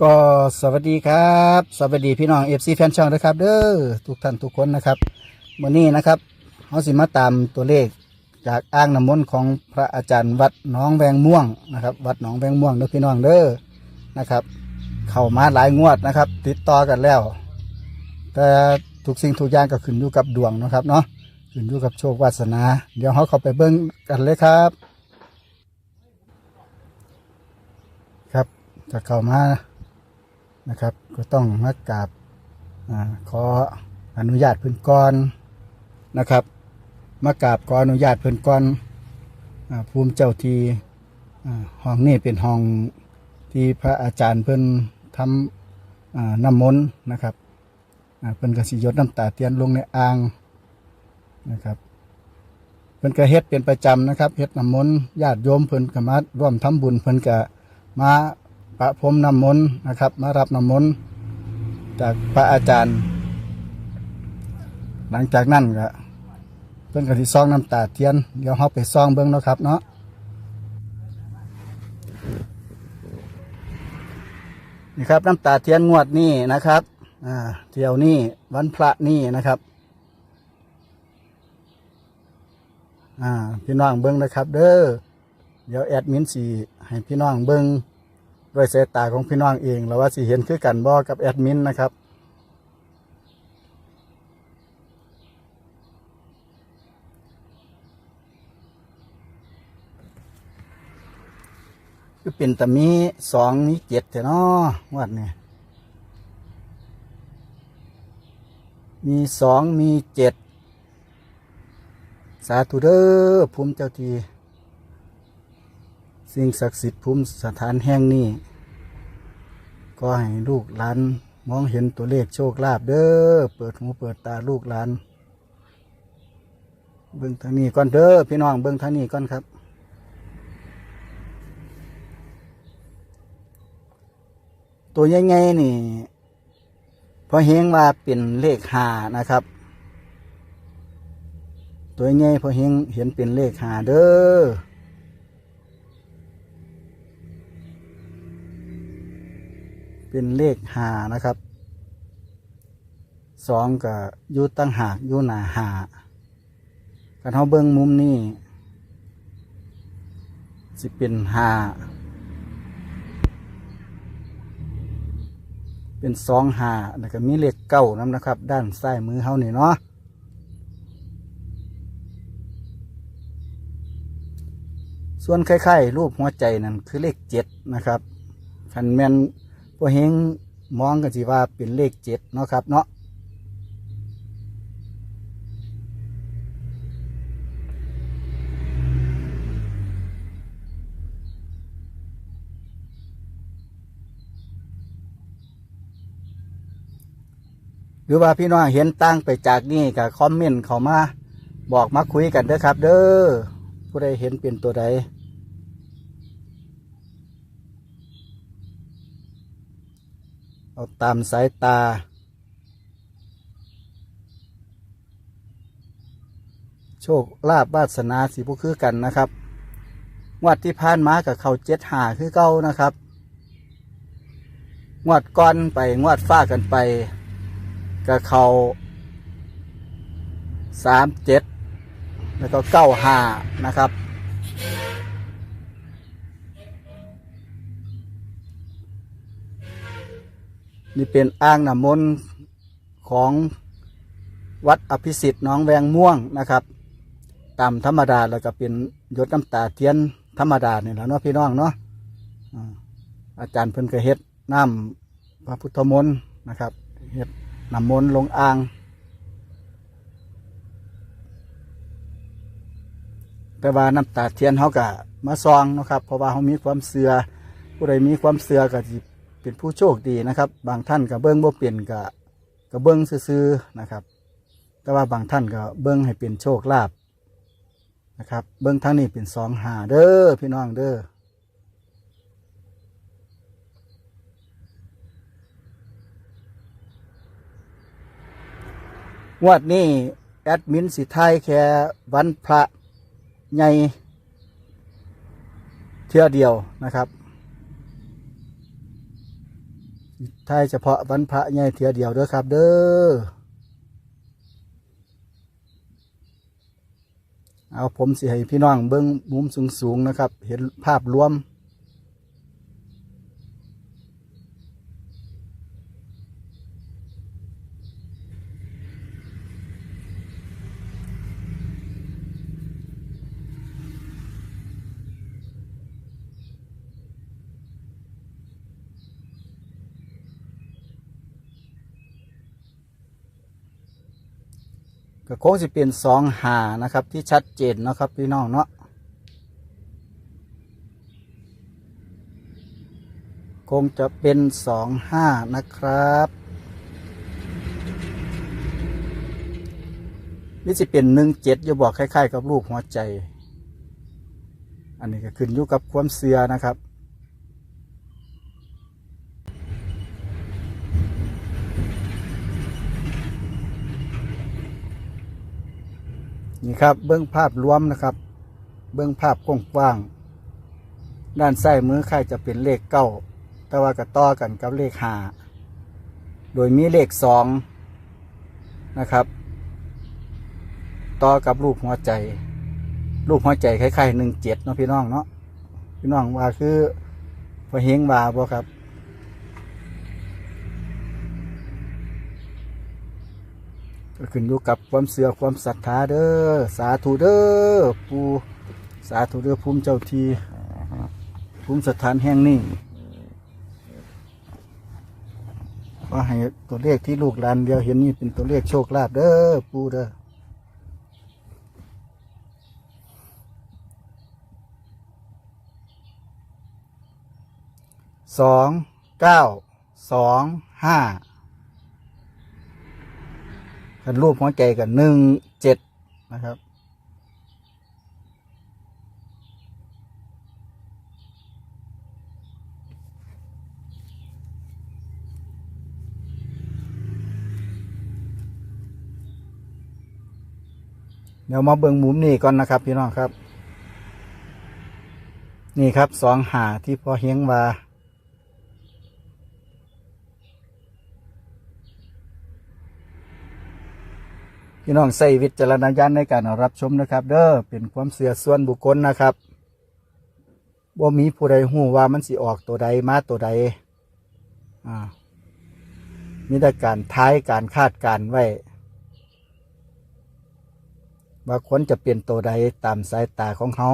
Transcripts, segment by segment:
ก็สวัสดีครับ สวัสดีพี่น้องเอฟซีแฟนช่องนะครับ เด้อทุกท่านทุกคนนะครับวันนี้นะครับเขาสิมาตามตัวเลขจากอ่างน้ำมนต์ของพระอาจารย์วัดหนองแวงม่วงนะครับ วัดหนองแวงม่วงเด้อพี่น้องเด้อนะครับ เข้ามาหลายงวดนะครับ ติดต่อกันแล้ว แต่ทุกสิ่งทุกอย่างก็ขึ้นอยู่กับดวงนะครับเนาะขึ้นอยู่กับโชควาสนา เดี๋ยวเขาเข้าไปเบิ้งกันเลยครับ ครับจะเข้ามา นะครับ ก็ต้องมากราบอขออนุญาตเพื้นก่อนนะครับ มากราบขออนุญาตเพื้นก่อนอภูมิเจ้าทีห้องนี้เป็นห้องที่พระอาจารย์เพิ่นทำน้ำมนต์นะครับเพิ่นกสิยดน้ำตาเทียนลงในอ่างนะครับเพิ่นก็เฮ็ดเป็นประจำนะครับเฮ็ดน้ำมนต์ญาติโยมเพิ่นก็มาร่วมทำบุญเพิ่นก็มา ประพรมน้ำมนต์นะครับ มารับน้ำมนต์จากพระอาจารย์ หลังจากนั้นก็เพิ่นก็สิซองน้ำตาเทียนเดี๋ยวเฮาไปซองเบิ่งเนาะครับเนาะนี่ครับน้ำตาเทียนงวดนี้นะครับอ่าเที่ยวนี้วันพระนี่นะครับอ่าพี่น้องเบิ่งนะครับ เด้อเดี๋ยวแอดมินสีให้พี่น้องเบิ่ง ด้วยสายตาของพี่น้องเองแล้วว่าสิเห็นคือกันบ่กับแอดมินนะครับคือเป็นแต่มีสองมีเจ็ดแต่นาะวัดเนี่ยมีสองมีเจ็ดสาธุเด้อภูมิเจ้าที สิ่งศักดิ์สิทธิ์ภูมิสถานแห่งนี้ ก็ให้ลูกหลานมองเห็นตัวเลขโชคลาภเด้อ เปิดหูเปิดตาลูกหลาน เบิ้องทางนี้ก่อนเด้อพี่น้องเบิ้องทางนี้ก่อนครับตัวใหญ่ๆนี่พอเฮงว่าเป็นเลขหานะครับ ตัวใหญ่พอเฮงเห็นเป็นเลขหาเด้อ เป็นเลขหานะครับสองก็อยู่ตั้งหากยูหนาหากันเขาเบิ้งมุมนี้สิเป็นหาเป็นสองหาแล้วก็มีเลขเก้านํนะครับ ด้านซ้ายมือเขานี่เนาะส่วนคล้ายๆรูปหัวใจนั่นคือเลขเจ็ดนะครับคันแมน พอเฮงมองกันสิว่าเป็นเลขเจ็ดเนาะครับเนาะหรือว่าพี่น้องเห็นตั้งไปจากนี่กับคอมเมนต์เขามา บอกมาคุยกันเด้อครับ เด้อผู้ใดเห็นเป็นตัวใด เอาตามสายตา โชคลาภวาสนาสีผู้คือกันนะครับ งวดที่ผ่านมากับเขาเจ็ดหาคือเก้านะครับ งวดก้อนไปงวดฟ้ากันไปกับเขาสามเจ็ดแล้วก็เก้าหานะครับ นี่เป็นอ่างน้ำมนต์ของวัดอภิสิทธิ์น้องแวงม่วงนะครับตามธรรมดาแล้วก็เป็นยดน้ำตาเทียนธรรมดาเนี่ยแหละเนาะพี่น้องเนาะอาจารย์เพิ่นก็เฮ็ดน้ำพระพุทธมนต์นะครับเฮ็ดน้ำมนต์ลงอ่าง แต่ว่าน้ำตาเทียนเขาก็มาซองนะครับ เพราะว่าเขามีความเสือผู้ใดมีความเสือก็สิ เป็นผู้โชคดีนะครับ บางท่านก็เบิ้งบ่เปลี่ยนก็ก็เบิ้งซื่อๆนะครับ แต่ว่าบางท่านก็เบิ้งให้เป็นโชคลาภนะครับ เบิ้งทางนี้เป็นสองหาเด้อพี่น้องเด้องวดนี้แอดมินสิไทยแค่วันพระใหญ่เที่ยเดียวนะครับ ท้ายเฉพาะวันพระใหญ่เทียเดียวเด้อครับ เด้อเอาผมสิให้พี่น้องเบิ้งมุมสูงๆนะครับ เห็นภาพรวม ก็คงสิเป็นสองหานะครับ ที่ชัดเจนนะครับพี่น้องเนาะคงจะเป็นสองห้านะครับนี่สิเป็นหนึ่งเจ็ดอย่าบอกคล้ายๆ กับรูปหัวใจ อันนี้ก็ขึ้นอยู่กับความเสือนะครับ นี่ครับเบื้องภาพรวมนะครับ เบื้องภาพกว้างๆด้านซ้ายมือใครจะเป็นเลขเก้าแต่ว่ากระต่อกันกับเลขห้าโดยมีเลขสองนะครับ ต่อกับรูปหัวใจ รูปหัวใจคล้ายๆหนึ่งเจ็ดเนาะพี่น้องเนาะพี่น้องว่าคือพอเฮงว่าบ่ครับ ก็ ขึ้นอยู่กับความเสื่อความศรัทธาเด้อสาธุเด้อปูสาธุเด้อภูมิเจ้าทีภูมิสถานแห่งนี้ก็ให้ตัวเลขที่ลูกหลานเดียวเห็นนี่เป็นตัวเลขโชคลาภเด้อปูเด้อสองเก้าสองห้า กันรูปหัวใจกันหนึ่งเจ็ดนะครับ เดี๋ยวมาเบิ่งมุมนี้ก่อนนะครับพี่น้องครับ นี่ครับสองหาที่พอเฮียงว่า พี่น้องใส่วิจารณญาณในการรับชมนะครับ เด้อเป็นความเสื่อส่วนบุคคลนะครับว่ามีผู้ใดหูว่ามันสิออกตัวใดมาตัวใดอ่ามีแต่การท้ายการคาดการณ์ไว้ว่าควรจะเป็นตัวใดตามสายตาของเขา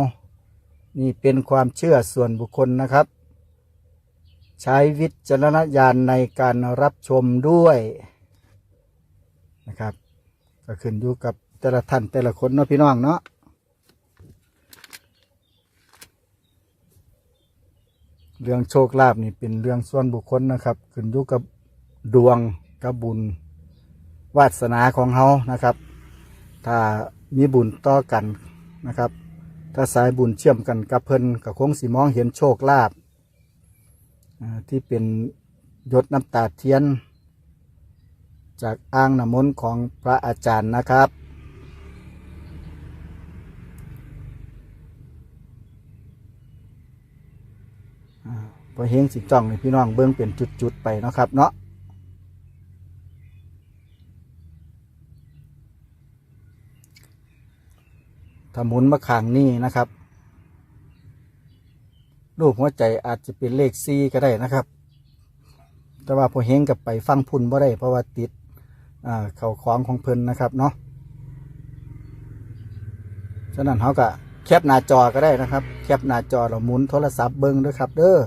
นี่เป็นความเชื่อส่วนบุคคลนะครับ ใช้วิจารณญาณในการรับชมด้วยนะครับ ก็ขึ้นอยู่กับแต่ละท่านแต่ละคนเนาะพี่น้องเนาะเรื่องโชคลาภนี่เป็นเรื่องส่วนบุคคลนะครับ ขึ้นอยู่กับดวงกับบุญวาสนาของเขานะครับ ถ้ามีบุญต่อกันนะครับ ถ้าสายบุญเชื่อมกันกับเพิ่นก็คงสิมองเห็นโชคลาภที่เป็นยดน้ำตาเทียน จากอ่างน้ำมนต์ของพระอาจารย์นะครับ พอเฮงสิจ้องให้พี่น้องเบิ้องเป็นจุดๆไปนะครับเนาะถ้าหมุนมาขางนี่นะครับ รูปหัวใจอาจจะเป็นเลขซีก็ได้นะครับ แต่ว่าพอเฮงกับไปฟังพุ่นบ่ได้เพราะว่าติด อ่าเขาของของเพิ่นนะครับเนาะฉะนั้นเขาก็แคปหน้าจอก็ได้นะครับ แคปหน้าจอเราหมุนโทรศัพท์เบิ้งด้วยครับเด้อ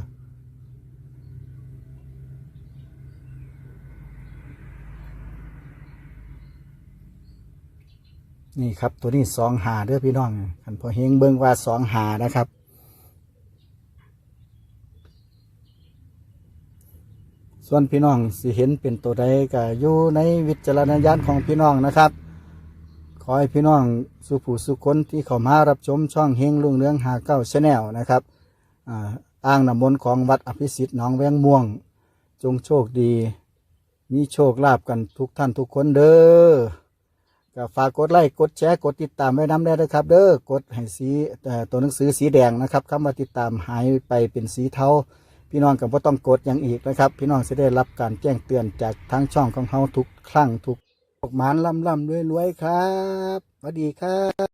นี่ครับตัวนี้สองหาเด้อพี่น้องคันพอเฮงเบิ้งว่าสองหานะครับ ส่วนพี่น้องสิเห็นเป็นตัวใดก็อยู่ในวิจารณญาณของพี่น้องนะครับ ขอให้พี่น้องสุผู้สุคนที่เข้ามารับชมช่องเฮงลุงเรืองหาเก้าชแนลนะครับอ่าอ้างน้ำมนต์ของวัดอภิสิทธิ์หนองแวงม่วง จงโชคดี มีโชคลาภกันทุกท่านทุกคนเด้อก็ฝากกดไลค์กดแชร์กดติดตามไว้น้ำได้นะครับ เด้อกดให้สีเอ่ตัวหนังสือสีแดงนะครับคำว่าติดตามหายไปเป็นสีเทา พี่น้องก็บ่ต้องกดอย่างอีกนะครับ พี่น้องจะได้รับการแจ้งเตือนจากทางช่องของเฮาทุกครั้งทุกออกหมานล่ำล่ำรวยรวยครับสวัสดีครับ